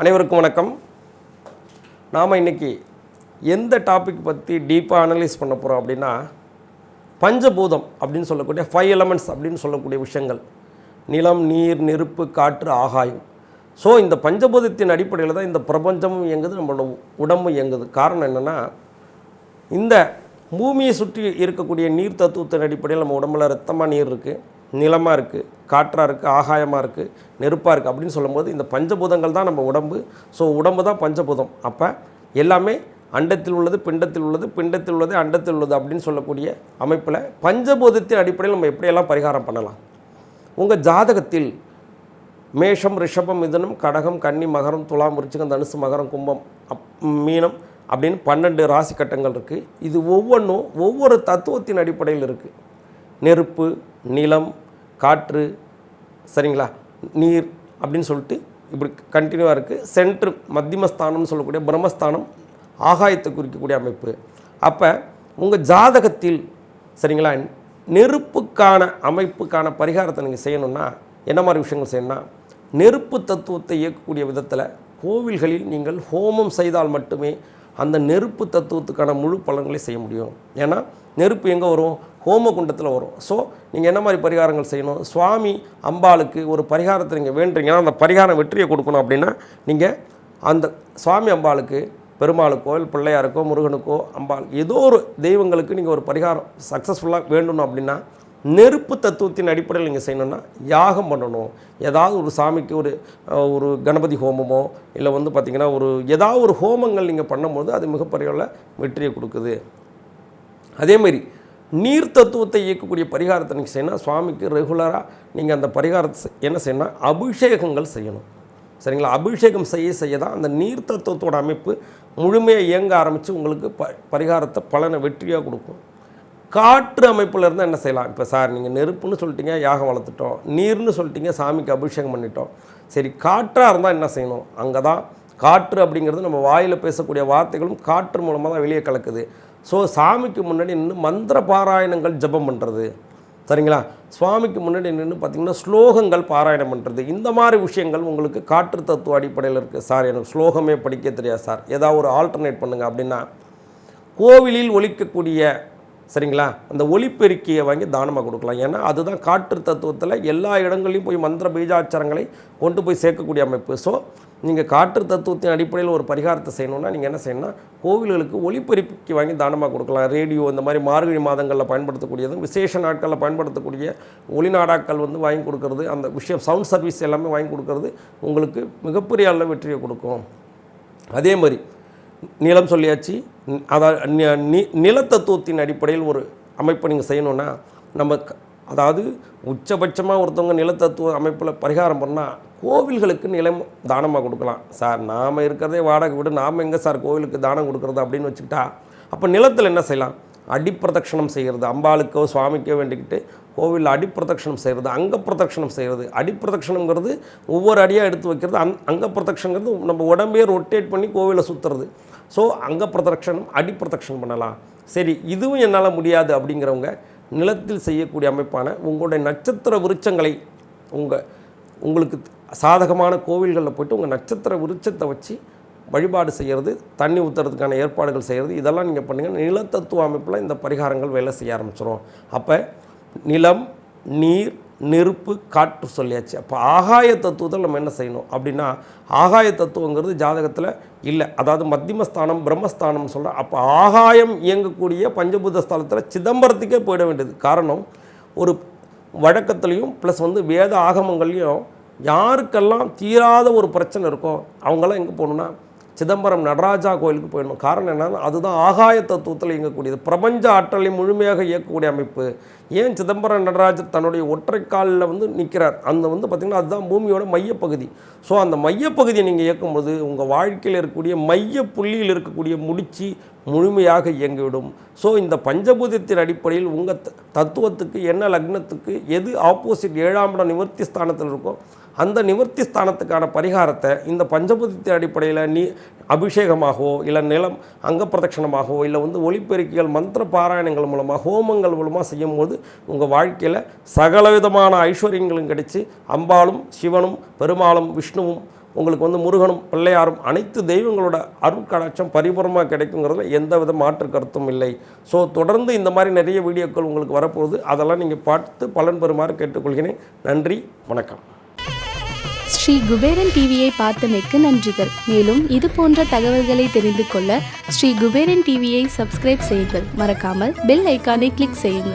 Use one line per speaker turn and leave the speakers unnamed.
அனைவருக்கும் வணக்கம். நாம் இன்னைக்கு எந்த டாபிக் பற்றி டீப்பாக அனலைஸ் பண்ண போகிறோம் அப்படின்னா பஞ்சபூதம் அப்படின்னு சொல்லக்கூடிய ஃபைவ் எலமெண்ட்ஸ் அப்படின்னு சொல்லக்கூடிய விஷயங்கள். நிலம் நீர் நெருப்பு காற்று ஆகாயம். ஸோ இந்த பஞ்சபூதத்தின் அடிப்படையில் தான் இந்த பிரபஞ்சமும் இயங்குது நம்மளோட உடம்பும் இயங்குது. காரணம் என்னென்னா இந்த பூமியை சுற்றி இருக்கக்கூடிய நீர் தத்துவத்தின் அடிப்படையில் நம்ம உடம்புல ரத்தமாக நீர் இருக்குது நிலமாக இருக்குது காற்றாக இருக்குது ஆகாயமாக இருக்குது நெருப்பாக இருக்குது அப்படின்னு சொல்லும்போது இந்த பஞ்சபூதங்கள் தான் நம்ம உடம்பு. ஸோ உடம்பு தான் பஞ்சபூதம். அப்போ எல்லாமே அண்டத்தில் உள்ளது பிண்டத்தில் உள்ளது பிண்டத்தில் உள்ளது அண்டத்தில் உள்ளது அப்படின்னு சொல்லக்கூடிய அமைப்பில் பஞ்சபூதத்தின் அடிப்படையில் நம்ம எப்படியெல்லாம் பரிகாரம் பண்ணலாம்? உங்கள் ஜாதகத்தில் மேஷம் ரிஷபம் மிதனம் கடகம் கன்னி மகரம் துலாம் விருச்சிகம் தனுசு மகரம் கும்பம் அப் மீனம் அப்படின்னு பன்னெண்டு ராசி கட்டங்கள் இருக்குது இது ஒவ்வொன்றும் ஒவ்வொரு தத்துவத்தின் அடிப்படையில் இருக்குது நெருப்பு நிலம் காற்று சரிங்களா? நீர் அப்படின்னு சொல்லிட்டு இப்படி கண்டினியூவாக இருக்குது சென்ட்ரு மத்தியமஸ்தானம்னு சொல்லக்கூடிய பிரம்மஸ்தானம் ஆகாயத்தை குறிக்கக்கூடிய அமைப்பு. அப்போ உங்கள் ஜாதகத்தில் சரிங்களா? நெருப்புக்கான அமைப்புக்கான பரிகாரத்தை நீங்கள் செய்யணும்னா என்ன மாதிரி விஷயங்கள் செய்யணும்னா நெருப்பு தத்துவத்தை இயக்கக்கூடிய விதத்தில் கோவில்களில் நீங்கள் ஹோமம் செய்தால் மட்டுமே அந்த நெருப்பு தத்துவத்துக்கான முழு பலன்களை செய்ய முடியும். ஏன்னா நெருப்பு எங்கே வரும்? ஹோம குண்டத்தில் வரும். ஸோ நீங்கள் என்ன மாதிரி பரிகாரங்கள் செய்யணும்? சுவாமி அம்பாளுக்கு ஒரு பரிகாரத்தை நீங்கள் வேண்டுறீங்கன்னா அந்த பரிகாரம் வெற்றியை கொடுக்கணும் அப்படின்னா நீங்கள் அந்த சுவாமி அம்பாளுக்கு பெருமாளுக்கோ இல்லை பிள்ளையாருக்கோ முருகனுக்கோ அம்பாள் ஏதோ ஒரு தெய்வங்களுக்கு நீங்கள் ஒரு பரிகாரம் சக்ஸஸ்ஃபுல்லாக வேண்டணும் அப்படின்னா நெருப்பு தத்துவத்தின் அடிப்படையில் நீங்கள் செய்யணும்னா யாகம் பண்ணணும். ஏதாவது ஒரு சாமிக்கு ஒரு ஒரு கணபதி ஹோமமோ இல்லை வந்து பார்த்திங்கன்னா ஒரு ஏதாவது ஒரு ஹோமங்கள் நீங்கள் பண்ணும்போது அது மிகப்பெரிய வெற்றியை கொடுக்குது. அதேமாரி நீர் தத்துவத்தை இயக்கக்கூடிய பரிகாரத்தை நீங்கள் செய்யணும் சுவாமிக்கு ரெகுலராக நீங்கள் அந்த பரிகாரத்தை என்ன செய்யணும் அபிஷேகங்கள் செய்யணும். சரிங்களா? அபிஷேகம் செய்ய செய்ய தான் அந்த நீர் தத்துவத்தோட அமைப்பு முழுமையாக இயங்க ஆரம்பித்து உங்களுக்கு ப பரிகாரத்தை பலனை வெற்றியாக கொடுக்கும். காற்று அமைப்பில் இருந்தால் என்ன செய்யலாம்? இப்போ சார் நீங்கள் நெருப்புன்னு சொல்லிட்டீங்க யாகம் வளர்த்துட்டோம். நீர்னு சொல்லிட்டீங்க சாமிக்கு அபிஷேகம் பண்ணிட்டோம். சரி காற்றாக இருந்தால் என்ன செய்யணும்? அங்கே தான் காற்று அப்படிங்கிறது நம்ம வாயில் பேசக்கூடிய வார்த்தைகளும் காற்று மூலமாக தான் வெளியே கலக்குது. ஸோ சாமிக்கு முன்னாடி நின்று மந்திர பாராயணங்கள் ஜெபம் பண்ணுறது சரிங்களா? சுவாமிக்கு முன்னாடி நின்று பார்த்தீங்கன்னா ஸ்லோகங்கள் பாராயணம் பண்ணுறது இந்த மாதிரி விஷயங்கள் உங்களுக்கு காற்று தத்துவ அடிப்படையில் இருக்குது சார் எனக்கு ஸ்லோகமே படிக்க தெரியாது சார். ஏதாவது ஒரு ஆல்டர்னேட் பண்ணுங்கள் அப்படின்னா கோவிலில் ஒழிக்கக்கூடிய சரிங்களா? அந்த ஒலிப்பெருக்கியை வாங்கி தானமாக கொடுக்கலாம். ஏன்னா அதுதான் காற்று தத்துவத்தில் எல்லா இடங்களையும் போய் மந்திர பீஜாச்சாரங்களை கொண்டு போய் சேர்க்கக்கூடிய அமைப்பு. ஸோ நீங்கள் காற்று தத்துவத்தின் அடிப்படையில் ஒரு பரிகாரத்தை செய்யணும்னா நீங்கள் என்ன செய்யணும்னா கோவில்களுக்கு ஒலிப்பெருக்கி வாங்கி தானமாக கொடுக்கலாம். ரேடியோ இந்த மாதிரி மார்கழி மாதங்களில் பயன்படுத்தக்கூடியதும் விசேஷ நாட்களில் பயன்படுத்தக்கூடிய ஒளிநாடாக்கள் வந்து வாங்கி கொடுக்கறது அந்த விஷயம் சவுண்ட் சர்வீஸ் எல்லாமே வாங்கி கொடுக்கறது உங்களுக்கு மிகப்பெரிய அளவில் வெற்றியை கொடுக்கும். அதே மாதிரி நிலம் சொல்லியாச்சு. அதாவது நி- நிலத்தத்துவத்தின் அடிப்படையில் ஒரு அமைப்பை நீங்கள் செய்யணும்னா நம்ம க- அதாவது உச்சபட்சமாக ஒருத்தவங்க நிலத்தத்துவ அமைப்பில் பரிகாரம் பண்ணால் கோவில்களுக்கு நிலம் தானமாக கொடுக்கலாம். சார் நாம் இருக்கிறதே வாடகை விடு நாம் எங்கே சார் கோவிலுக்கு தானம் கொடுக்குறது அப்படின்னு வச்சுக்கிட்டா அப்போ நிலத்தில் என்ன செய்யலாம்? அடிப்பிரதட்சணம் செய்கிறது அம்பாளுக்கோ சுவாமிக்கோ வேண்டிக்கிட்டு கோவிலில் அடிப்பிரதட்சணம் செய்கிறது அங்க பிரதட்சணம் செய்கிறது அடிப்பிரதட்சணங்கிறது ஒவ்வொரு அடியாக எடுத்து வைக்கிறது அங் அங்க பிரதட்சங்கிறது நம்ம உடம்பே ரொட்டேட் பண்ணி கோவிலை சுற்றுறது ஸோ அங்க பிரதட்சணம் அடிப்பிரதட்சணம் பண்ணலாம். சரி இதுவும் என்னால் முடியாது அப்படிங்கிறவங்க நிலத்தில் செய்யக்கூடிய அமைப்பான உங்களுடைய நட்சத்திர விருட்சங்களை உங்கள் உங்களுக்கு சாதகமான கோவில்களில் போய்ட்டு உங்கள் நட்சத்திர விருட்சத்தை வச்சு வழிபாடு செய்கிறது தண்ணி ஊற்றுறதுக்கான ஏற்பாடுகள் செய்கிறது இதெல்லாம் நீங்கள் பண்ணுங்கள் நிலத்தத்துவ அமைப்பில் இந்த பரிகாரங்கள் வேலை செய்ய ஆரம்பிச்சிடும் அப்போ நிலம் நீர் நெருப்பு காற்று சொல்லியாச்சு. அப்போ ஆகாய தத்துவத்தில் நம்ம என்ன செய்யணும்? அப்படின்னா ஆகாய தத்துவங்கிறது ஜாதகத்தில் இல்லை. அதாவது மத்தியமஸ்தானம் பிரம்மஸ்தானம் சொல்கிறோம் அப்போ ஆகாயம் இயங்கக்கூடிய பஞ்சபூத ஸ்தலத்தில் சிதம்பரத்துக்கே போயிட வேண்டியது. காரணம் ஒரு வழக்கத்துலேயும் ப்ளஸ் வந்து வேத ஆகமங்கள்லையும் யாருக்கெல்லாம் தீராத ஒரு பிரச்சனை இருக்கோ அவங்கெல்லாம் எங்கே போகணுன்னா சிதம்பரம் நடராஜா கோயிலுக்கு போயிடணும். காரணம் என்னன்னா அதுதான் ஆகாய தத்துவத்தில் இயங்கக்கூடியது. பிரபஞ்ச ஆற்றலை முழுமையாக இயக்கக்கூடிய அமைப்பு. ஏன் சிதம்பரம் நடராஜர் தன்னுடைய ஒற்றை காலில் வந்து நிற்கிறார் அந்த வந்து பார்த்திங்கன்னா அதுதான் பூமியோட மையப்பகுதி. ஸோ அந்த மையப்பகுதியை நீங்கள் இயக்கும்போது உங்கள் வாழ்க்கையில் இருக்கக்கூடிய மைய புள்ளியில் இருக்கக்கூடிய முடிச்சு முழுமையாக இயங்கிவிடும். ஸோ இந்த பஞ்சபூதத்தின் அடிப்படையில் உங்கள் தத்துவத்துக்கு என்ன லக்னத்துக்கு எது ஆப்போசிட் ஏழாம் இடம் நிவர்த்தி ஸ்தானத்தில் இருக்கோ அந்த நிவர்த்தி ஸ்தானத்துக்கான பரிகாரத்தை இந்த பஞ்சபூதத்தின் அடிப்படையில் நீ அபிஷேகமாகவோ இல்லை நிலம் அங்க பிரதட்சணமாகவோ இல்லை வந்து ஒளிப்பெருக்கிகள் மந்திர பாராயணங்கள் மூலமாக ஹோமங்கள் மூலமாக செய்யும்போது உங்கள் வாழ்க்கையில் சகலவிதமான ஐஸ்வர்யங்களும் கிடைச்சி அம்பாளும் சிவனும் பெருமாளும் விஷ்ணுவும் உங்களுக்கு வந்து முருகனும் பிள்ளையாரும் அனைத்து தெய்வங்களோட அருட்கடாட்சம் பரிபூர்ணமாக கிடைக்குங்கிறதுல எந்த வித மாற்று கருத்தும் இல்லை. ஸோ தொடர்ந்து இந்த மாதிரி நிறைய வீடியோக்கள் உங்களுக்கு வரப்போகுது. அதெல்லாம் நீங்கள் பார்த்து பலன் பெறுமாறு கேட்டுக்கொள்கிறேன். நன்றி வணக்கம்.
ஸ்ரீ குபேரன் டிவியை பார்த்தமைக்கு நன்றிகள். மேலும் இது போன்ற தகவல்களை தெரிந்து கொள்ள ஸ்ரீ குபேரன் டிவியை சப்ஸ்கிரைப் செய்யுங்கள். மறக்காமல் பெல் ஐக்கானை கிளிக் செய்யுங்கள்.